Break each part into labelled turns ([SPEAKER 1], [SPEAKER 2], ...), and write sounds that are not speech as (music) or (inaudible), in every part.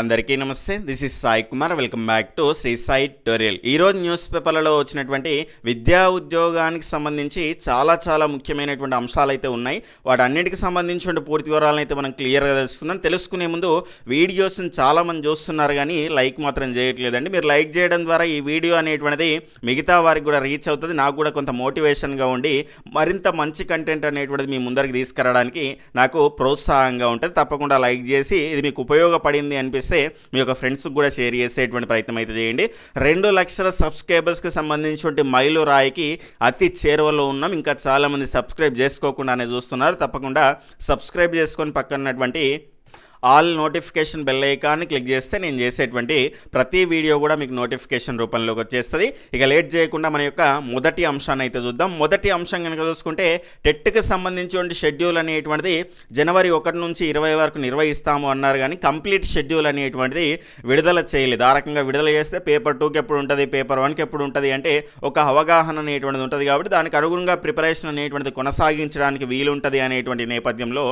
[SPEAKER 1] అందరికీ నమస్తే. This is Sai Kumar welcome back to Shri Sai tutorial ఈ రోజు న్యూస్ పేపర్లలో వచ్చినటువంటి విద్యా ఉద్యోగానికి సంబంధించి చాలా చాలా ముఖ్యమైనటువంటి అంశాలు అయితే ఉన్నాయి. వాటన్నిటికి సంబంధించిన పూర్తి వివరాలను అయితే మనం క్లియర్గా తెలుసుకుందాం. తెలుసుకునే ముందు వీడియోస్ని చాలామంది చూస్తున్నారు కానీ లైక్ మాత్రం చేయట్లేదండి. మీరు లైక్ చేయడం ద్వారా ఈ వీడియో అనేటువంటిది మిగతా వారికి కూడా రీచ్ అవుతుంది. నాకు కూడా కొంత మోటివేషన్గా ఉండి మరింత మంచి కంటెంట్ అనేటువంటిది మీ ముందరికి తీసుకురావడానికి నాకు ప్రోత్సాహంగా ఉంటుంది. తప్పకుండా లైక్ చేసి ఇది మీకు ఉపయోగపడింది అనిపిస్తుంది. చేస్తే మీ యొక్క ఫ్రెండ్స్కి కూడా షేర్ చేసేటువంటి ప్రయత్నం అయితే చేయండి. రెండు లక్షల సబ్స్క్రైబర్స్కి సంబంధించినటువంటి మైలు రాయికి అతి చేరువలో ఉన్నాం. ఇంకా చాలామంది సబ్స్క్రైబ్ చేసుకోకుండానే చూస్తున్నారు. తప్పకుండా సబ్స్క్రైబ్ చేసుకొని పక్కనటువంటి ఆల్ నోటిఫికేషన్ బెల్ ఐకాన్ని క్లిక్ చేస్తే నేను చేసేటువంటి ప్రతి వీడియో కూడా మీకు నోటిఫికేషన్ రూపంలోకి వచ్చేస్తుంది. ఇక లేట్ చేయకుండా మన యొక్క మొదటి అంశాన్ని అయితే చూద్దాం. మొదటి అంశం కనుక చూసుకుంటే టెట్కి సంబంధించిన షెడ్యూల్ అనేటువంటిది జనవరి ఒకటి నుంచి ఇరవై వరకు నిర్వహిస్తాము అన్నారు కానీ కంప్లీట్ షెడ్యూల్ అనేటువంటిది విడుదల చేయలేదు. ఆ రకంగా విడుదల చేస్తే పేపర్ టూకి ఎప్పుడు ఉంటుంది? పేపర్ వన్కి ఎప్పుడు ఉంటుంది? అంటే ఒక అవగాహన అనేటువంటిది ఉంటుంది కాబట్టి దానికి అనుగుణంగా ప్రిపరేషన్ అనేటువంటిది కొనసాగించడానికి వీలుంటుంది అనేటువంటి నేపథ్యంలో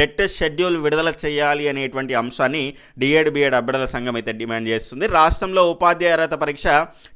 [SPEAKER 1] టెట్ షెడ్యూల్ విడుదల చేయాలి అనేటువంటి అంశాన్ని డిఎడ్ బిఎడ్ అభ్యర్థుల సంఘం అయితే డిమాండ్ చేస్తుంది. రాష్ట్రంలో ఉపాధ్యాయ అర్హత పరీక్ష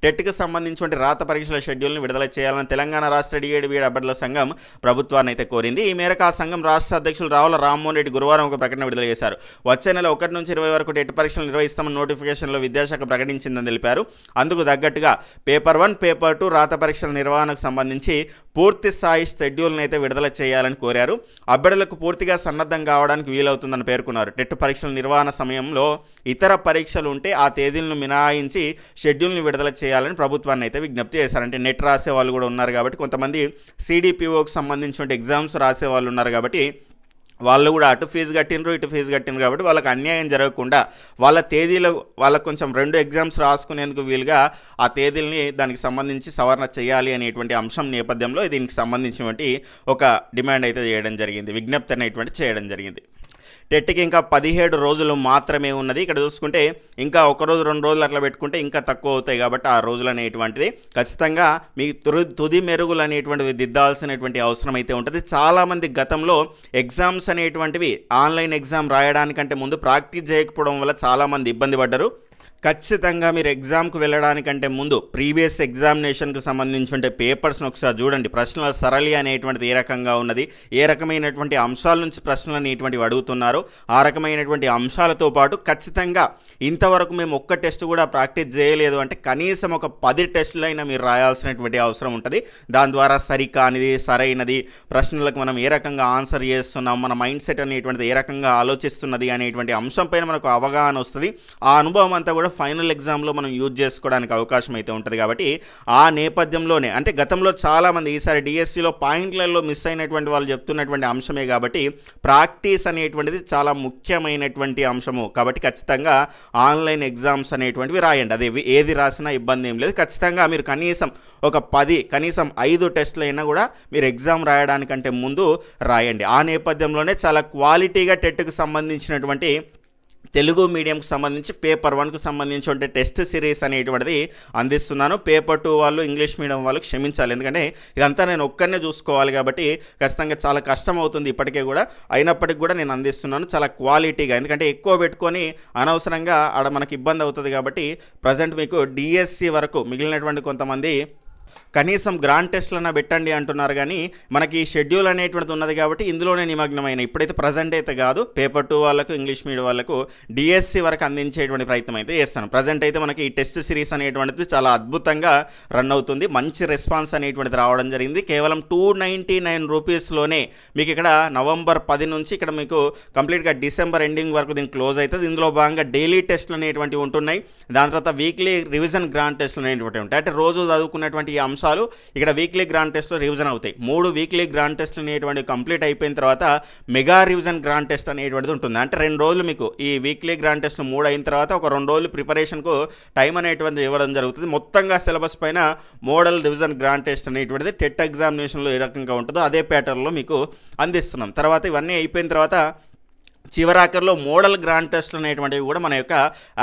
[SPEAKER 1] టెట్కి సంబంధించిన రాత పరీక్షల షెడ్యూల్ని విడుదల చేయాలని తెలంగాణ రాష్ట్ర డిఎడ్ బిఎడ్ అభ్యర్థుల సంఘం ప్రభుత్వాన్ని అయితే కోరింది. ఈ మేరకు ఆ సంఘం రాష్ట్ర అధ్యక్షులు రావుల రామ్మోహన్ రెడ్డి గురువారం ఒక ప్రకటన విడుదల చేశారు. వచ్చే నెల ఒకటి నుంచి ఇరవై వరకు టెట్ పరీక్షలు నిర్వహిస్తామని నోటిఫికేషన్లో విద్యాశాఖ ప్రకటించిందని తెలిపారు. అందుకు తగ్గట్టుగా పేపర్ వన్ పేపర్ టూ రాత పరీక్షల నిర్వహణకు సంబంధించి పూర్తి స్థాయి షెడ్యూల్ని అయితే విడుదల చేయాలని కోరారు. అభ్యర్థులకు పూర్తిగా సన్నద్ధం కావడానికి వీలవుతుందని పేర్కొన్నారు. టెట్ పరీక్షల నిర్వహణ సమయంలో ఇతర పరీక్షలు ఉంటే ఆ తేదీలను మినహాయించి షెడ్యూల్ని విడుదల చేయాలని ప్రభుత్వాన్ని అయితే విజ్ఞప్తి చేశారు. అంటే నెట్ రాసే వాళ్ళు కూడా ఉన్నారు కాబట్టి కొంతమంది సిడిపిఓకి సంబంధించిన ఎగ్జామ్స్ రాసే వాళ్ళు ఉన్నారు కాబట్టి వాళ్ళు కూడా అటు ఫీజు కట్టినరు ఇటు ఫీజు కట్టినరు కాబట్టి వాళ్ళకి అన్యాయం జరగకుండా వాళ్ళ తేదీలో వాళ్ళకు కొంచెం రెండు ఎగ్జామ్స్ రాసుకునేందుకు వీలుగా ఆ తేదీలని దానికి సంబంధించి సవరణ చేయాలి అనేటువంటి అంశం నేపథ్యంలో దీనికి సంబంధించినటువంటి ఒక డిమాండ్ అయితే చేయడం జరిగింది విజ్ఞప్తి అనేటువంటి చేయడం జరిగింది. టెట్కి ఇంకా పదిహేడు రోజులు మాత్రమే ఉన్నది. ఇక్కడ చూసుకుంటే ఇంకా ఒక రోజు రెండు రోజులు అట్లా పెట్టుకుంటే ఇంకా తక్కువ అవుతాయి కాబట్టి ఆ రోజులు అనేటువంటిది. ఖచ్చితంగా మీ తుది తుది మెరుగులు అనేటువంటివి దిద్దాల్సినటువంటి అవసరం అయితే ఉంటుంది. చాలామంది గతంలో ఎగ్జామ్స్ అనేటువంటివి ఆన్లైన్ ఎగ్జామ్ రాయడానికంటే ముందు ప్రాక్టీస్ చేయకపోవడం వల్ల చాలామంది ఇబ్బంది పడ్డారు. ఖచ్చితంగా మీరు ఎగ్జామ్కు వెళ్ళడానికంటే ముందు ప్రీవియస్ ఎగ్జామినేషన్కి సంబంధించిన పేపర్స్ని ఒకసారి చూడండి. ప్రశ్నల సరళి అనేటువంటిది ఏ రకంగా ఉన్నది? ఏ రకమైనటువంటి అంశాల నుంచి ప్రశ్నలను ఇటువంటివి అడుగుతున్నారు? ఆ రకమైనటువంటి అంశాలతో పాటు ఖచ్చితంగా ఇంతవరకు మేము ఒక్క టెస్ట్ కూడా ప్రాక్టీస్ చేయలేదు అంటే కనీసం ఒక పది టెస్టులైనా మీరు రాయాల్సినటువంటి అవసరం ఉంటుంది. దాని ద్వారా సరికానిది సరైనది ప్రశ్నలకు మనం ఏ రకంగా ఆన్సర్ చేస్తున్నాం మన మైండ్ సెట్ అనేటువంటిది ఏ రకంగా ఆలోచిస్తున్నది అనేటువంటి అంశం పైన మనకు అవగాహన వస్తుంది. ఆ అనుభవం అంతా కూడా ఫైనల్ ఎగ్జామ్లో మనం యూజ్ చేసుకోవడానికి అవకాశం అయితే ఉంటుంది కాబట్టి ఆ నేపథ్యంలోనే అంటే గతంలో చాలామంది ఈసారి డిఎస్సిలో పాయింట్లలో మిస్ అయినటువంటి వాళ్ళు చెప్తున్నటువంటి అంశమే కాబట్టి ప్రాక్టీస్ అనేటువంటిది చాలా ముఖ్యమైనటువంటి అంశము. కాబట్టి ఖచ్చితంగా ఆన్లైన్ ఎగ్జామ్స్ అనేటువంటివి రాయండి. అది ఏది రాసినా ఇబ్బంది ఏం లేదు. ఖచ్చితంగా మీరు కనీసం ఒక పది కనీసం ఐదు టెస్ట్లు అయినా కూడా మీరు ఎగ్జామ్ రాయడానికంటే ముందు రాయండి. ఆ నేపథ్యంలోనే చాలా క్వాలిటీగా టెట్కు సంబంధించినటువంటి తెలుగు మీడియంకి సంబంధించి పేపర్ వన్కు సంబంధించి టెస్ట్ సిరీస్ అనేటువంటిది అందిస్తున్నాను. పేపర్ టూ వాళ్ళు ఇంగ్లీష్ మీడియం వాళ్ళు క్షమించాలి. ఎందుకంటే ఇదంతా నేను ఒక్కరినే చూసుకోవాలి కాబట్టి ఖచ్చితంగా చాలా కష్టం అవుతుంది ఇప్పటికే కూడా. అయినప్పటికీ కూడా నేను అందిస్తున్నాను. చాలా క్వాలిటీగా ఎందుకంటే ఎక్కువ పెట్టుకొని అనవసరంగా ఆడ మనకి ఇబ్బంది అవుతుంది కాబట్టి ప్రజెంట్ మీకు డిఎస్సి వరకు మిగిలినటువంటి కొంతమంది కనీసం గ్రాండ్ టెస్ట్లన్నా పెట్టండి అంటున్నారు కానీ మనకి షెడ్యూల్ అనేటువంటిది ఉన్నది కాబట్టి ఇందులోనే నిమగ్నమైన. ఇప్పుడైతే ప్రజెంట్ అయితే కాదు పేపర్ టూ వాళ్ళకు ఇంగ్లీష్ మీడియం వాళ్ళకు డిఎస్సి వరకు అందించేటువంటి ప్రయత్నం అయితే చేస్తాను. ప్రజెంట్ అయితే మనకి ఈ టెస్ట్ సిరీస్ అనేటువంటిది చాలా అద్భుతంగా రన్ అవుతుంది. మంచి రెస్పాన్స్ అనేటువంటిది రావడం జరిగింది. కేవలం టూ నైంటీ నైన్ రూపీస్లోనే మీకు ఇక్కడ నవంబర్ పది నుంచి ఇక్కడ మీకు కంప్లీట్గా డిసెంబర్ ఎండింగ్ వరకు దీన్ని క్లోజ్ అవుతుంది. ఇందులో భాగంగా డైలీ టెస్ట్లు అనేటువంటివి ఉంటున్నాయి. దాని తర్వాత వీక్లీ రివిజన్ గ్రాండ్ టెస్ట్లు అనేటువంటివి ఉంటాయి. అంటే రోజు చదువుకున్నటువంటి ఈ అంశాలు ఇక్కడ వీక్లీ గ్రాండ్ టెస్ట్లో రివిజన్ అవుతాయి. మూడు వీక్లీ గ్రాండ్ టెస్ట్ అనేటువంటి కంప్లీట్ అయిపోయిన తర్వాత మెగా రివిజన్ గ్రాండ్ టెస్ట్ అనేటువంటిది ఉంటుంది. అంటే రెండు రోజులు మీకు ఈ వీక్లీ గ్రాండ్ టెస్ట్లు మూడు అయిన తర్వాత ఒక రెండు రోజులు ప్రిపరేషన్కు టైం అనేటువంటిది ఇవ్వడం జరుగుతుంది. మొత్తంగా సిలబస్ పైన మోడల్ రివిజన్ గ్రాండ్ టెస్ట్ అనేటువంటిది టెట్ ఎగ్జామినేషన్లో ఏ రకంగా ఉంటుందో అదే ప్యాటర్న్లో మీకు అందిస్తున్నాం. తర్వాత ఇవన్నీ అయిపోయిన తర్వాత చివరాఖరిలో మోడల్ గ్రాండ్ టెస్ట్లు అనేటువంటివి కూడా మన యొక్క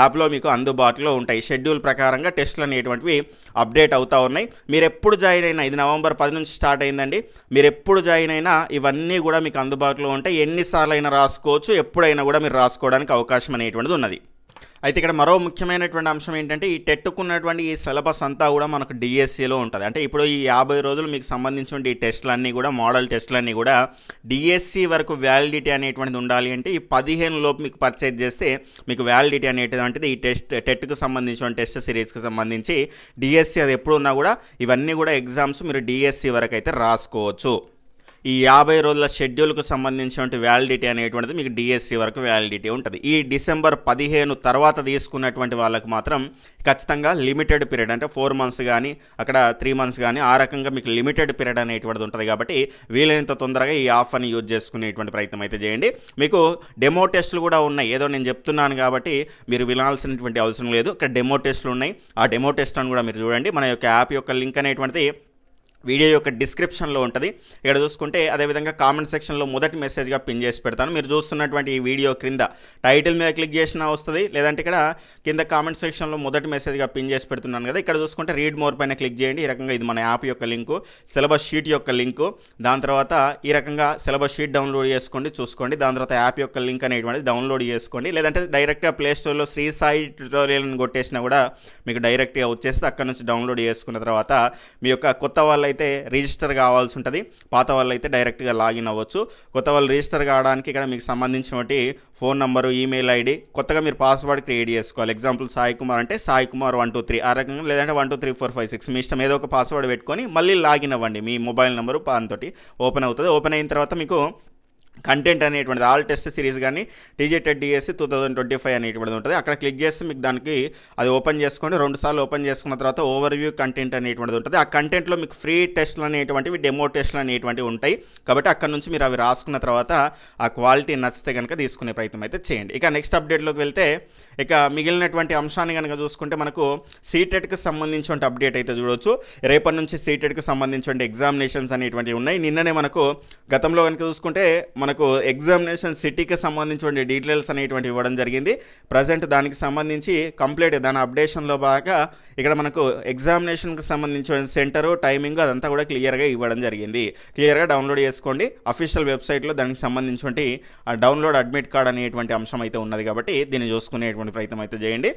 [SPEAKER 1] యాప్లో మీకు అందుబాటులో ఉంటాయి. షెడ్యూల్ ప్రకారంగా టెస్ట్లు అనేటువంటివి అప్డేట్ అవుతూ ఉన్నాయి. మీరు ఎప్పుడు జాయిన్ అయినా ఇది నవంబర్ పది నుంచి స్టార్ట్ అయిందండి. మీరు ఎప్పుడు జాయిన్ అయినా ఇవన్నీ కూడా మీకు అందుబాటులో ఉంటాయి. ఎన్నిసార్లు అయినా రాసుకోవచ్చు ఎప్పుడైనా కూడా మీరు రాసుకోవడానికి అవకాశం అనేటువంటిది ఉన్నది. అయితే ఇక్కడ మరో ముఖ్యమైనటువంటి అంశం ఏంటంటే ఈ టెట్టుకున్నటువంటి ఈ సిలబస్ అంతా కూడా మనకు డిఎస్సిలో ఉంటుంది. అంటే ఇప్పుడు ఈ యాభై రోజులు మీకు సంబంధించిన ఈ టెస్టులన్నీ కూడా మోడల్ టెస్టులన్నీ కూడా డిఎస్సి వరకు వ్యాలిడిటీ అనేటువంటిది ఉండాలి అంటే ఈ పదిహేను లోపు మీకు పర్చేజ్ చేస్తే మీకు వ్యాలిడిటీ అనేటువంటిది ఈ టెస్ట్ టెట్కు సంబంధించిన టెస్ట్ సిరీస్కి సంబంధించి డిఎస్సి అది ఎప్పుడు ఉన్నా కూడా ఇవన్నీ కూడా ఎగ్జామ్స్ మీరు డిఎస్సి వరకు అయితే రాసుకోవచ్చు. ఈ యాభై రోజుల షెడ్యూల్కు సంబంధించినటువంటి వ్యాలిడిటీ అనేటువంటిది మీకు డిఎస్సి వరకు వ్యాలిడిటీ ఉంటుంది. ఈ డిసెంబర్ పదిహేను తర్వాత తీసుకున్నటువంటి వాళ్ళకు మాత్రం ఖచ్చితంగా లిమిటెడ్ పీరియడ్ అంటే ఫోర్ మంత్స్ కానీ అక్కడ త్రీ మంత్స్ కానీ ఆ రకంగా మీకు లిమిటెడ్ పీరియడ్ అనేటువంటిది ఉంటుంది కాబట్టి వీలైనంత తొందరగా ఈ ఆఫర్ని యూజ్ చేసుకునేటువంటి ప్రయత్నం అయితే చేయండి. మీకు డెమో టెస్టులు కూడా ఉన్నాయి. ఏదో నేను చెప్తున్నాను కాబట్టి మీరు వినాల్సినటువంటి అవసరం లేదు. ఇక్కడ డెమో టెస్టులు ఉన్నాయి. ఆ డెమో టెస్ట్ అని కూడా మీరు చూడండి. మన యొక్క యాప్ యొక్క లింక్ అనేటువంటిది వీడియో యొక్క డిస్క్రిప్షన్లో ఉంటుంది. ఇక్కడ చూసుకుంటే అదేవిధంగా కామెంట్ సెక్షన్లో మొదటి మెసేజ్గా పిన్ చేసి పెడతాను. మీరు చూస్తున్నటువంటి ఈ వీడియో క్రింద టైటిల్ మీద క్లిక్ చేసినా వస్తుంది. లేదంటే ఇక్కడ కింద కామెంట్ సెక్షన్లో మొదటి మెసేజ్గా పిన్ చేసి పెడుతున్నాను కదా. ఇక్కడ చూసుకుంటే రీడ్ మోర్ పైన క్లిక్ చేయండి. ఈ రకంగా ఇది మన యాప్ యొక్క లింకు సిలబస్ షీట్ యొక్క లింకు. దాని తర్వాత ఈ రకంగా సిలబస్ షీట్ డౌన్లోడ్ చేసుకోండి చూసుకోండి. దాని తర్వాత యాప్ యొక్క లింక్ అనేటువంటిది డౌన్లోడ్ చేసుకోండి. లేదంటే డైరెక్ట్గా ప్లే స్టోర్లో శ్రీ సాయి ట్యూటోరియల్ కొట్టేసినా కూడా మీకు డైరెక్ట్గా వచ్చేసి అక్కడ నుంచి డౌన్లోడ్ చేసుకున్న తర్వాత మీ యొక్క కొత్త వాళ్ళు అయితే రిజిస్టర్ కావాల్సి ఉంటుంది పాత వాళ్ళు అయితే డైరెక్ట్గా లాగిన్ అవ్వచ్చు. కొత్త వాళ్ళు రిజిస్టర్ కావడానికి ఇక్కడ మీకు సంబంధించినటువంటి ఫోన్ నంబరు ఈమెయిల్ ఐడి కొత్తగా మీరు పాస్వర్డ్ క్రియేట్ చేసుకోవాలి. ఎగ్జాంపుల్ సాయి కుమార్ అంటే Sai Kumar one two three ఆ రకంగా లేదంటే one two three four five six మీ ఇష్టం ఏదో ఒక పాస్వర్డ్ పెట్టుకొని మళ్ళీ లాగిన్ అవ్వండి మీ మొబైల్ నెంబరు పాన్ తోటి ఓపెన్ అవుతుంది. ఓపెన్ అయిన తర్వాత మీకు కంటెంట్ అనేటువంటిది ఆల్ టెస్ట్ సిరీస్ కానీ టీజీటెడ్ DSC two thousand twenty five అనేటువంటిది ఉంటుంది. అక్కడ క్లిక్ చేస్తే మీకు దానికి అది ఓపెన్ చేసుకోండి. రెండు సార్లు ఓపెన్ చేసుకున్న తర్వాత ఓవర్ వ్యూ కంటెంట్ అనేటువంటిది ఉంటుంది. ఆ కంటెంట్లో మీకు ఫ్రీ టెస్ట్లు అనేటువంటివి డెమో టెస్ట్లు అనేటువంటివి ఉంటాయి. కాబట్టి అక్కడ నుంచి మీరు అవి రాసుకున్న తర్వాత ఆ క్వాలిటీ నచ్చితే కనుక తీసుకునే ప్రయత్నం అయితే చేయండి. ఇక నెక్స్ట్ అప్డేట్లోకి వెళ్తే ఇక మిగిలినటువంటి అంశాన్ని కనుక చూసుకుంటే మనకు సీటెట్కి సంబంధించిన అప్డేట్ అయితే చూడవచ్చు రేపటి నుంచి సీటెట్కి సంబంధించిన ఎగ్జామినేషన్స్ అనేటువంటివి ఉన్నాయి. నిన్ననే మనకు గతంలో కనుక చూసుకుంటే మనకు మనకు ఎగ్జామినేషన్ సిటీకి సంబంధించిన డీటెయిల్స్ అనేటువంటి ఇవ్వడం జరిగింది. ప్రజెంట్ దానికి సంబంధించి కంప్లీట్ దాని అప్డేషన్లో బాగా ఇక్కడ మనకు ఎగ్జామినేషన్కి సంబంధించిన సెంటరు టైమింగ్ అదంతా కూడా క్లియర్గా ఇవ్వడం జరిగింది. క్లియర్గా డౌన్లోడ్ చేసుకోండి. అఫీషియల్ వెబ్సైట్లో దానికి సంబంధించిన డౌన్లోడ్ అడ్మిట్ కార్డ్ అనేటువంటి అంశం అయితే ఉన్నది కాబట్టి దీన్ని చూసుకునేటువంటి ప్రయత్నం అయితే చేయండి.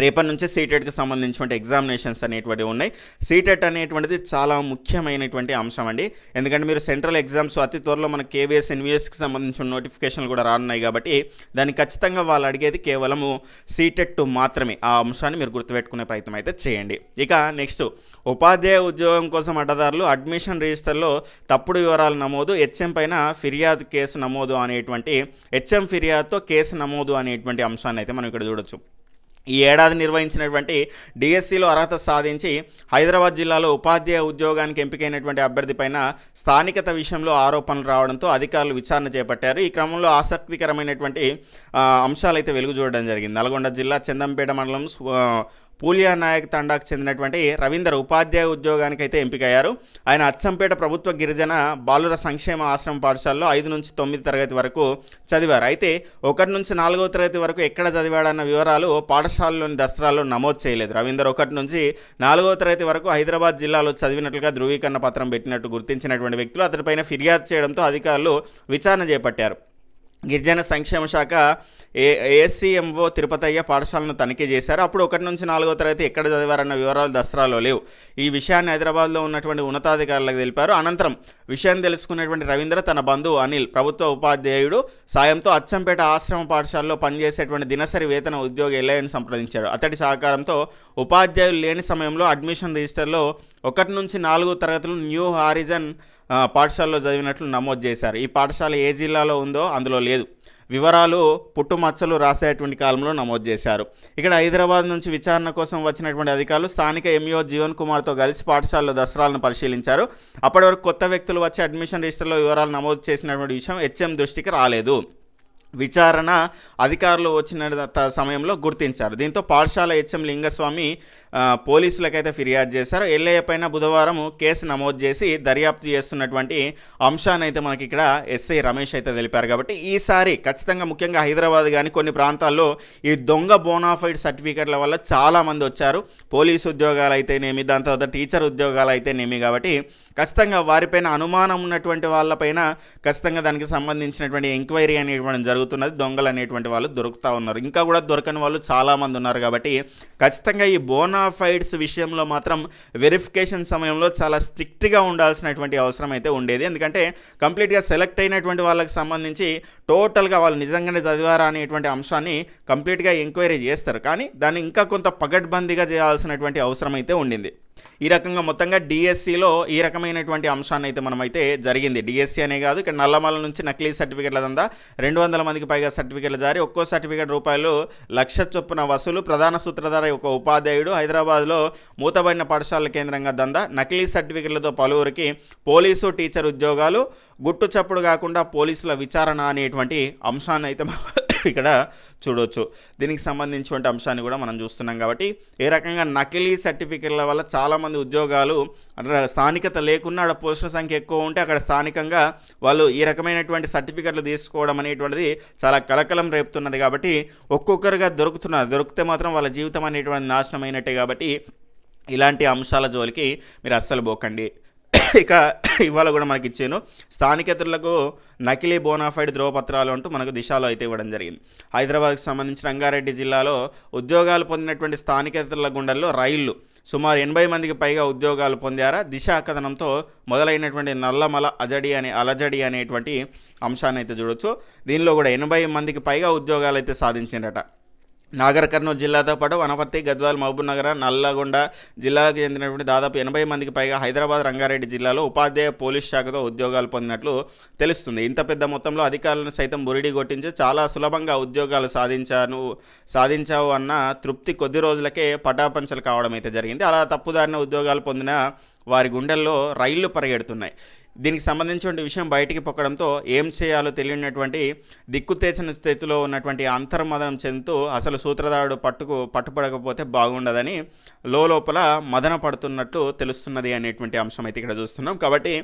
[SPEAKER 1] రేపటి నుంచి సీటెట్కి సంబంధించిన ఎగ్జామినేషన్స్ అనేటువంటివి ఉన్నాయి. సీటెట్ అనేటువంటిది చాలా ముఖ్యమైనటువంటి అంశం అండి. ఎందుకంటే మీరు సెంట్రల్ ఎగ్జామ్స్ అతి త్వరలో మన కేవీఎస్ ఎన్విఎస్కి సంబంధించిన నోటిఫికేషన్లు కూడా రానున్నాయి కాబట్టి దాన్ని ఖచ్చితంగా వాళ్ళు అడిగేది కేవలము సీటెట్ మాత్రమే. ఆ అంశాన్ని మీరు గుర్తుపెట్టుకునే ప్రయత్నం అయితే చేయండి. ఇక నెక్స్ట్ ఉపాధ్యాయ ఉద్యోగం కోసం అడ్డదారులు అడ్మిషన్ రిజిస్టర్లో తప్పుడు వివరాలు నమోదు హెచ్ఎం పైన ఫిర్యాదు కేసు నమోదు అనేటువంటి హెచ్ఎం ఫిర్యాదుతో కేసు నమోదు అనేటువంటి అంశాన్ని అయితే మనం ఇక్కడ చూడొచ్చు. ఈ ఏడాది నిర్వహించినటువంటి డిఎస్సిలో అర్హత సాధించి హైదరాబాద్ జిల్లాలో ఉపాధ్యాయ ఉద్యోగానికి ఎంపికైనటువంటి అభ్యర్థి పైన స్థానికత విషయంలో ఆరోపణలు రావడంతో అధికారులు విచారణ చేపట్టారు. ఈ క్రమంలో ఆసక్తికరమైనటువంటి అంశాలైతే వెలుగు చూడడం జరిగింది. నల్గొండ జిల్లా చందంపేట మండలం పూలియా నాయక్ తండాకు చెందినటువంటి రవీందర్ ఉపాధ్యాయ ఉద్యోగానికి అయితే ఎంపికయ్యారు. ఆయన అచ్చంపేట ప్రభుత్వ గిరిజన బాలుర సంక్షేమ ఆశ్రమ పాఠశాలలో ఐదు నుంచి తొమ్మిది తరగతి వరకు చదివారు. అయితే ఒకటి నుంచి నాలుగవ తరగతి వరకు ఎక్కడ చదివాడన్న వివరాలు పాఠశాలలోని దసరాల్లో నమోదు చేయలేదు. రవీందర్ ఒకటి నుంచి నాలుగవ తరగతి వరకు హైదరాబాద్ జిల్లాలో చదివినట్లుగా ధృవీకరణ పత్రం పెట్టినట్టు గుర్తించినటువంటి వ్యక్తులు అతడిపైన ఫిర్యాదు చేయడంతో అధికారులు విచారణ చేపట్టారు. గిరిజన సంక్షేమ శాఖ ఏ ఏఎస్సీఎంఓ తిరుపతయ్య పాఠశాలను తనిఖీ చేశారు. అప్పుడు ఒకటి నుంచి నాలుగో తరగతి ఎక్కడ చదివారన్న వివరాలు దసరాలో లేవు. ఈ విషయాన్ని హైదరాబాద్లో ఉన్నటువంటి ఉన్నతాధికారులకు తెలిపారు. అనంతరం విషయం తెలుసుకున్నటువంటి రవీంద్ర తన బంధువు అనిల్ ప్రభుత్వ ఉపాధ్యాయుడు సాయంతో అచ్చంపేట ఆశ్రమ పాఠశాలలో పనిచేసేటువంటి దినసరి వేతన ఉద్యోగి ఎల్ఐని సంప్రదించాడు అతడి సహకారంతో ఉపాధ్యాయులు లేని సమయంలో అడ్మిషన్ రిజిస్టర్లో ఒకటి నుంచి నాలుగో తరగతులు న్యూ హారిజన్ పాఠశాలలో చదివినట్లు నమోదు చేశారు. ఈ పాఠశాల ఏ జిల్లాలో ఉందో అందులో లేదు. వివరాలు పుట్టుమచ్చలు రాసేటువంటి కాలంలో నమోదు చేశారు. ఇక్కడ హైదరాబాద్ నుంచి విచారణ కోసం వచ్చినటువంటి అధికారులు స్థానిక ఎంఈఓ జీవన్ కుమార్తో కలిసి పాఠశాలలో దసరాలను పరిశీలించారు. అప్పటి వరకు కొత్త వ్యక్తులు వచ్చి అడ్మిషన్ రిజిస్టర్లో వివరాలు నమోదు చేసినటువంటి విషయం హెచ్ఎం దృష్టికి రాలేదు. విచారణ అధికారులు వచ్చిన త- సమయంలో గుర్తించారు. దీంతో పాఠశాల హెచ్ఎం లింగస్వామి పోలీసులకైతే ఫిర్యాదు చేశారు. ఎల్ఐఏ పైన బుధవారం కేసు నమోదు చేసి దర్యాప్తు చేస్తున్నటువంటి అంశాన్ని అయితే మనకి ఇక్కడ ఎస్ఐ రమేష్ అయితే తెలిపారు. కాబట్టి ఈసారి ఖచ్చితంగా ముఖ్యంగా హైదరాబాద్ కానీ కొన్ని ప్రాంతాల్లో ఈ దొంగ బోనాఫైడ్ సర్టిఫికెట్ల వల్ల చాలామంది వచ్చారు. పోలీసు ఉద్యోగాలు అయితేనేమి దాని తర్వాత టీచర్ ఉద్యోగాలు అయితేనేమి కాబట్టి ఖచ్చితంగా వారిపైన అనుమానం ఉన్నటువంటి వాళ్ళపైన ఖచ్చితంగా దానికి సంబంధించినటువంటి ఎంక్వైరీ అనేటువంటి జరుగుతున్నది. దొంగలు అనేటువంటి వాళ్ళు దొరుకుతూ ఉన్నారు. ఇంకా కూడా దొరకని వాళ్ళు చాలామంది ఉన్నారు కాబట్టి ఖచ్చితంగా ఈ బోనాఫైడ్స్ విషయంలో మాత్రం వెరిఫికేషన్ సమయంలో చాలా స్ట్రిక్ట్గా ఉండాల్సినటువంటి అవసరం అయితే ఉండేది. ఎందుకంటే కంప్లీట్గా సెలెక్ట్ అయినటువంటి వాళ్ళకి సంబంధించి టోటల్గా వాళ్ళు నిజంగానే చదివారా అనేటువంటి అంశాన్ని కంప్లీట్గా ఎంక్వైరీ చేస్తారు. కానీ దాన్ని ఇంకా కొంత పగడ్బందీగా చేయాల్సినటువంటి అవసరం అయితే ఉండింది. ఈ రకంగా మొత్తంగా డిఎస్సిలో ఈ రకమైనటువంటి అంశాన్ని అయితే మనమైతే జరిగింది. డిఎస్సి అనే కాదు ఇక్కడ నల్లమల నుంచి నకిలీ సర్టిఫికెట్ల దందా రెండు వందల మందికి పైగా సర్టిఫికెట్లు జారీ ఒక్కో సర్టిఫికెట్ రూపాయలు లక్ష చొప్పున వసూలు ప్రధాన సూత్రధార యొక్క ఉపాధ్యాయుడు హైదరాబాద్లో మూతబడిన పాఠశాల కేంద్రంగా దందా నకిలీ సర్టిఫికెట్లతో పలువురికి పోలీసు టీచర్ ఉద్యోగాలు గుట్టు చప్పుడు కాకుండా పోలీసుల విచారణ అనేటువంటి అంశాన్ని అయితే ఇక్కడ చూడవచ్చు దీనికి సంబంధించినటువంటి అంశాన్ని కూడా మనం చూస్తున్నాం కాబట్టి ఏ రకంగా నకిలీ సర్టిఫికెట్ల వల్ల చాలామంది ఉద్యోగాలు స్థానికత లేకున్నా అక్కడ పోస్టుల సంఖ్య ఎక్కువ ఉంటే అక్కడ స్థానికంగా వాళ్ళు ఈ రకమైనటువంటి సర్టిఫికెట్లు తీసుకోవడం అనేటువంటిది చాలా కలకలం రేపుతున్నది కాబట్టి ఒక్కొక్కరుగా దొరుకుతున్నారు. దొరికితే మాత్రం వాళ్ళ జీవితం అనేటువంటి నాశనం అయినట్టే కాబట్టి ఇలాంటి అంశాల జోలికి మీరు అస్సలు పోకండి. ఇక ఇవాళ కూడా మనకి ఇచ్చాను. స్థానికేతరులకు నకిలీ బోనాఫైడ్ ధ్రువపత్రాలు అంటూ మనకు దిశలో అయితే ఇవ్వడం జరిగింది. హైదరాబాద్కు సంబంధించిన రంగారెడ్డి జిల్లాలో ఉద్యోగాలు పొందినటువంటి స్థానికేతరుల గుండెల్లో రైళ్ళు సుమారు ఎనభై మందికి పైగా ఉద్యోగాలు పొందారా? దిశ కథనంతో మొదలైనటువంటి నల్లమల అజడి అనే అలజడి అనేటువంటి అంశాన్ని అయితే చూడొచ్చు. దీనిలో కూడా ఎనభై మందికి పైగా ఉద్యోగాలు అయితే సాధించారట నాగర్ కర్నూలు జిల్లాతో పాటు వనపర్తి గద్వాల్ మహబూబ్ నగర్ నల్లగొండ జిల్లాలకు చెందినటువంటి దాదాపు ఎనభై మందికి పైగా హైదరాబాద్ రంగారెడ్డి జిల్లాలో ఉపాధ్యాయ పోలీస్ శాఖతో ఉద్యోగాలు పొందినట్లు తెలుస్తుంది. ఇంత పెద్ద మొత్తంలో అధికారులను సైతం బురిడి కొట్టించి చాలా సులభంగా ఉద్యోగాలు సాధించాను సాధించావు అన్న తృప్తి కొద్ది రోజులకే పటాపంచలు కావడం అయితే జరిగింది. అలా తప్పుదారిన ఉద్యోగాలు పొందిన వారి గుండెల్లో రైళ్ళు పరిగెడుతున్నాయి. దీనికి సంబంధించిన విషయం బయటికి పొక్కడంతో ఏం చేయాలో తెలియనటువంటి దిక్కుతేచని స్థితిలో ఉన్నటువంటి అంతర్మదనం చెందుతూ అసలు సూత్రధారుడు పట్టుకు పట్టుపడకపోతే బాగుండదని లోపల మదన పడుతున్నట్టు తెలుస్తున్నది అనేటువంటి అంశం అయితే ఇక్కడ చూస్తున్నాం. కాబట్టి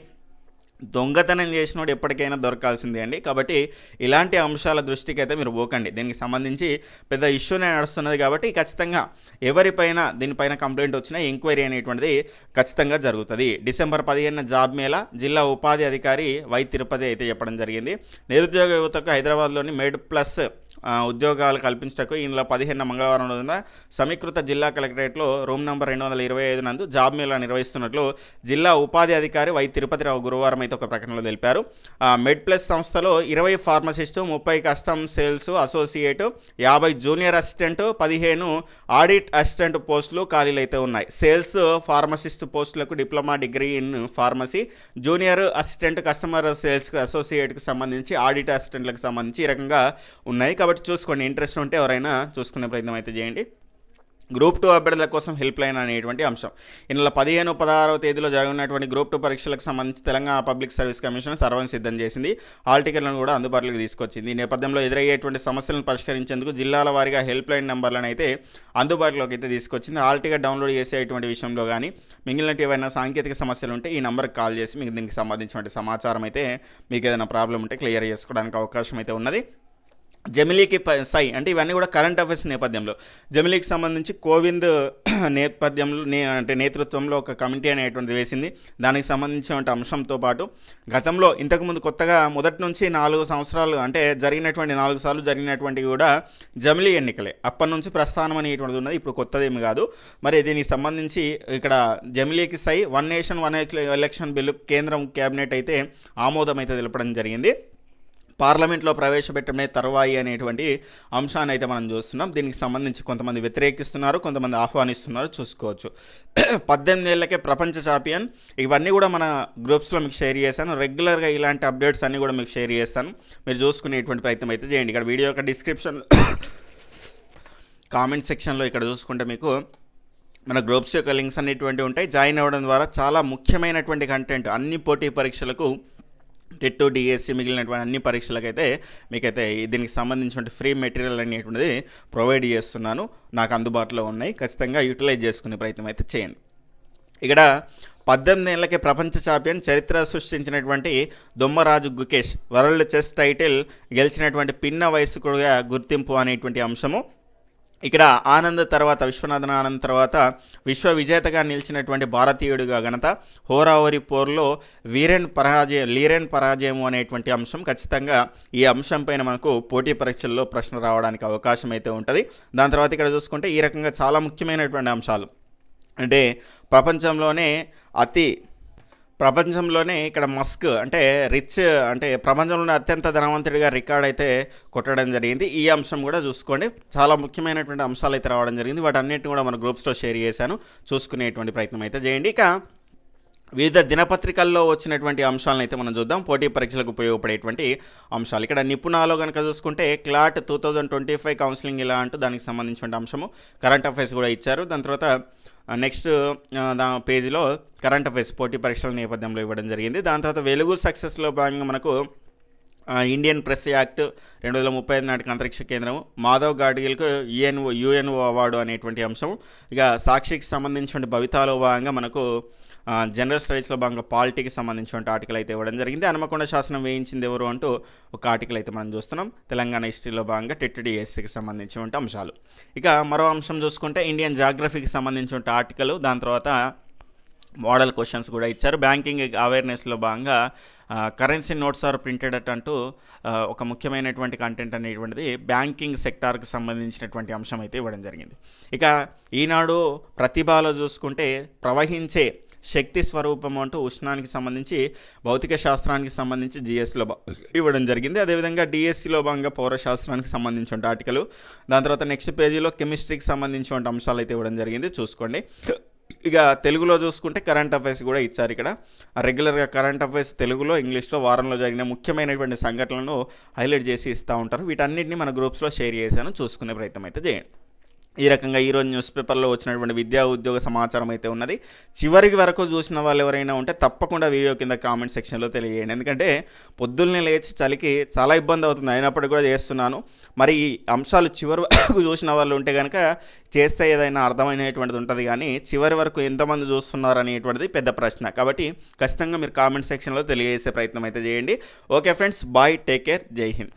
[SPEAKER 1] దొంగతనం చేసినోడు ఎప్పటికైనా దొరకాల్సిందే అండి. కాబట్టి ఇలాంటి అంశాల దృష్టికి అయితే మీరు పోకండి. దీనికి సంబంధించి పెద్ద ఇష్యూనే నడుస్తున్నది కాబట్టి ఖచ్చితంగా ఎవరిపైన దీనిపైన కంప్లైంట్ వచ్చినా ఎంక్వైరీ అనేటువంటిది ఖచ్చితంగా జరుగుతుంది. డిసెంబర్ పదిహేను జాబ్ మేళ జిల్లా ఉపాధి అధికారి వై తిరుపతి అయితే చెప్పడం జరిగింది. నిరుద్యోగ యువతకు హైదరాబాద్లోని మేడ్ ప్లస్ ఉద్యోగాలు కల్పించటకు ఈ నెల పదిహేను మంగళవారం రోజున సమీకృత జిల్లా కలెక్టరేట్లో రూమ్ నంబర్ రెండు వందల ఇరవై ఐదు నందు జాబ్ మేళా నిర్వహిస్తున్నట్లు జిల్లా ఉపాధి అధికారి వై తిరుపతిరావు గురువారం అయితే ఒక ప్రకటనలో తెలిపారు. మెడ్ ప్లస్ సంస్థలో ఇరవై ఫార్మసిస్టు ముప్పై కస్టమ్ సేల్స్ అసోసియేట్ యాభై జూనియర్ అసిస్టెంట్ పదిహేను ఆడిట్ అసిస్టెంట్ పోస్టులు ఖాళీలు అయితే ఉన్నాయి. సేల్స్ ఫార్మసిస్ట్ పోస్టులకు diploma degree in pharmacy junior assistant customer sales అసోసియేట్కి సంబంధించి ఆడిట్ అసిస్టెంట్లకు సంబంధించి ఈ రకంగా ఉన్నాయి. కాబట్టి చూసుకోండి. ఇంట్రెస్ట్ ఉంటే ఎవరైనా చూసుకునే ప్రయత్నం అయితే చేయండి. గ్రూప్ టూ అభ్యర్థుల కోసం హెల్ప్ లైన్ అనేటువంటి అంశం. ఈ నెల పదిహేను పదహారవ తేదీలో జరగనున్నటువంటి గ్రూప్ టూ పరీక్షలకు సంబంధించి తెలంగాణ పబ్లిక్ సర్వీస్ కమిషన్ సర్వం సిద్ధం చేసింది. హాల్ టికెట్లను కూడా అందుబాటులోకి తీసుకొచ్చింది. ఈ నేపథ్యంలో ఎదురయ్యేటువంటి సమస్యలను పరిష్కరించేందుకు జిల్లాల వారీగా హెల్ప్ లైన్ నెంబర్లను అయితే అందుబాటులోకి అయితే తీసుకొచ్చింది. హాల్ టికెట్ డౌన్లోడ్ చేసేటువంటి విషయంలో కానీ మిగిలినట్టు ఏవైనా సాంకేతిక సమస్యలు ఉంటే ఈ నెంబర్కి కాల్ చేసి మీకు దీనికి సంబంధించినటువంటి సమాచారం అయితే మీకు ఏదైనా ప్రాబ్లం ఉంటే క్లియర్ చేసుకోవడానికి అవకాశం అయితే ఉన్నది. జమిలీకి ప- సై అంటే ఇవన్నీ కూడా కరెంట్ అఫైర్స్ నేపథ్యంలో. జమిలీకి సంబంధించి కోవింద్ (clears throat) నేపథ్యంలో నే అంటే నేతృత్వంలో ఒక కమిటీ అనేటువంటిది వేసింది. దానికి సంబంధించిన అంశంతో పాటు గతంలో ఇంతకుముందు కొత్తగా మొదటి నుంచి నాలుగు సంవత్సరాలు అంటే జరిగినటువంటి నాలుగు సార్లు జరిగినటువంటి కూడా జమిలీ ఎన్నికలే. అప్పటి నుంచి ప్రస్థానం అనేటువంటిది ఉన్నది ఇప్పుడు కొత్తదేమి కాదు. మరి దీనికి సంబంధించి ఇక్కడ జమిలీకి సై one nation one election bill కేంద్రం కేబినెట్ అయితే ఆమోదం అయితే తెలపడం జరిగింది. పార్లమెంట్లో ప్రవేశపెట్టడమే తర్వాయి అనేటువంటి అంశాన్ని అయితే మనం చూస్తున్నాం. దీనికి సంబంధించి కొంతమంది వ్యతిరేకిస్తున్నారు కొంతమంది ఆహ్వానిస్తున్నారు. చూసుకోవచ్చు. (clears throat) పద్దెనిమిది ఏళ్ళకే ప్రపంచ ఛాంపియన్ ఇవన్నీ కూడా మన గ్రూప్స్లో మీకు షేర్ చేశాను. రెగ్యులర్గా ఇలాంటి అప్డేట్స్ అన్నీ కూడా మీకు షేర్ చేస్తాను. మీరు చూసుకునేటువంటి ప్రయత్నం అయితే చేయండి. ఇక్కడ వీడియో యొక్క డిస్క్రిప్షన్ కామెంట్ సెక్షన్లో ఇక్కడ చూసుకుంటే మీకు మన గ్రూప్స్ యొక్క లింక్స్ అనేటువంటి ఉంటాయి. జాయిన్ అవ్వడం ద్వారా చాలా ముఖ్యమైనటువంటి కంటెంట్ అన్ని పోటీ పరీక్షలకు టెట్ డిఎస్సి మిగిలినటువంటి అన్ని పరీక్షలకైతే మీకైతే దీనికి సంబంధించిన ఫ్రీ మెటీరియల్ అనేటువంటిది ప్రొవైడ్ చేస్తున్నాను. నాకు అందుబాటులో ఉన్నాయి. ఖచ్చితంగా యూటిలైజ్ చేసుకునే ప్రయత్నం అయితే చేయండి. ఇక్కడ పద్దెనిమిది ఏళ్ళకే ప్రపంచ ఛాంపియన్ చరిత్ర సృష్టించినటువంటి Dommaraju Gukesh world chess title గెలిచినటువంటి పిన్న వయస్కుడుగా గుర్తింపు అనేటువంటి అంశము ఇక్కడ ఆనంద్ తర్వాత విశ్వనాథన్ ఆనంద్ తర్వాత విశ్వ విజేతగా నిలిచినటువంటి భారతీయుడిగా ఘనత హోరావరి పోర్లో వీరెన్ పరాజయం లీరెన్ పరాజయం అనేటువంటి అంశం ఖచ్చితంగా ఈ అంశం పైన మనకు పోటీ పరీక్షల్లో ప్రశ్న రావడానికి అవకాశం అయితే ఉంటుంది. దాని తర్వాత ఇక్కడ చూసుకుంటే ఈ రకంగా చాలా ముఖ్యమైనటువంటి అంశాలు. అంటే ప్రపంచంలోనే అతి ప్రపంచంలోనే ఇక్కడ మస్క్ అంటే రిచ్ అంటే ప్రపంచంలోనే అత్యంత ధనవంతుడిగా రికార్డ్ అయితే కొట్టడం జరిగింది. ఈ అంశం కూడా చూసుకోండి. చాలా ముఖ్యమైనటువంటి అంశాలు అయితే రావడం జరిగింది. వాటన్నిటిని కూడా మన గ్రూప్స్లో షేర్ చేశాను. చూసుకునేటువంటి ప్రయత్నం అయితే చేయండి. ఇక వివిధ దినపత్రికల్లో వచ్చినటువంటి అంశాలను అయితే మనం చూద్దాం. పోటీ పరీక్షలకు ఉపయోగపడేటువంటి అంశాలు. ఇక్కడ నిపుణాలు కనుక చూసుకుంటే CLAT two thousand twenty five counselling ఇలా అంటూ దానికి సంబంధించిన అంశము. కరెంట్ అఫైర్స్ కూడా ఇచ్చారు. దాని తర్వాత నెక్స్ట్ దా పేజీలో కరెంట్ అఫైర్స్ పోటీ పరీక్షల నేపథ్యంలో ఇవ్వడం జరిగింది. దాని తర్వాత వెలుగు సక్సెస్లో భాగంగా మనకు ఇండియన్ ప్రెస్ యాక్ట్ రెండు వేల ముప్పై ఐదు నాటికి అంతరిక్ష కేంద్రం మాధవ్ గాడ్గిల్కు యుఎన్ఓ యుఎన్ఓ అవార్డు అనేటువంటి అంశం. ఇక సాక్షికి సంబంధించిన భవితాలో భాగంగా మనకు జనరల్ స్టడీస్లో భాగంగా పాలిటీకి సంబంధించిన ఆర్టికల్ అయితే ఇవ్వడం జరిగింది. హనుమకొండ శాసనం వేయించింది ఎవరు అంటూ ఒక ఆర్టికల్ అయితే మనం చూస్తున్నాం. తెలంగాణ హిస్టరీలో భాగంగా టెట్టిడిఎస్సికి సంబంధించిన అంశాలు. ఇక మరో అంశం చూసుకుంటే ఇండియన్ జాగ్రఫీకి సంబంధించిన ఆర్టికల్ దాని తర్వాత మోడల్ క్వశ్చన్స్ కూడా ఇచ్చారు. బ్యాంకింగ్ అవేర్నెస్లో భాగంగా currency notes are printed at అంటూ ఒక ముఖ్యమైనటువంటి కంటెంట్ అనేటువంటిది బ్యాంకింగ్ సెక్టార్కి సంబంధించినటువంటి అంశం అయితే ఇవ్వడం జరిగింది. ఇక ఈనాడు ప్రతిభలో చూసుకుంటే ప్రవహించే శక్తి స్వరూపం అంటూ ఉష్ణానికి సంబంధించి భౌతిక శాస్త్రానికి సంబంధించి జిఎస్లో ఇవ్వడం జరిగింది. అదేవిధంగా డిఎస్సిలో భాగంగా పౌరశాస్త్రానికి సంబంధించిన ఆర్టికల్. దాని తర్వాత నెక్స్ట్ పేజీలో కెమిస్ట్రీకి సంబంధించిన అంశాలు అయితే ఇవ్వడం జరిగింది. చూసుకోండి. ఇక తెలుగులో చూసుకుంటే కరెంట్ అఫైర్స్ కూడా ఇచ్చారు ఇక్కడ. రెగ్యులర్గా కరెంట్ అఫైర్స్ తెలుగులో ఇంగ్లీష్లో వారంలో జరిగిన ముఖ్యమైనటువంటి సంఘటనలను హైలైట్ చేసి ఇస్తూ ఉంటారు. వీటన్నిటిని మన గ్రూప్స్లో షేర్ చేశాను. చూసుకునే ప్రయత్నం అయితే చేయండి. ఈ రకంగా ఈరోజు న్యూస్ పేపర్లో వచ్చినటువంటి విద్యా ఉద్యోగ సమాచారం అయితే ఉన్నది. చివరికి వరకు చూసిన వాళ్ళు ఎవరైనా ఉంటే తప్పకుండా వీడియో కింద కామెంట్ సెక్షన్లో తెలియజేయండి. ఎందుకంటే పొద్దున్నే లేచి చలికి చాలా ఇబ్బంది అవుతుంది. అయినప్పటికీ కూడా చేస్తున్నాను. మరి ఈ అంశాలు చివరి వరకు చూసిన వాళ్ళు ఉంటే కనుక చేస్తే ఏదైనా అర్థమైనటువంటిది ఉంటుంది కానీ చివరి వరకు ఎంతమంది చూస్తున్నారు అనేటువంటిది పెద్ద ప్రశ్న. కాబట్టి ఖచ్చితంగా మీరు కామెంట్ సెక్షన్లో తెలియజేసే ప్రయత్నం అయితే చేయండి. Okay friends bye take care జై హింద్.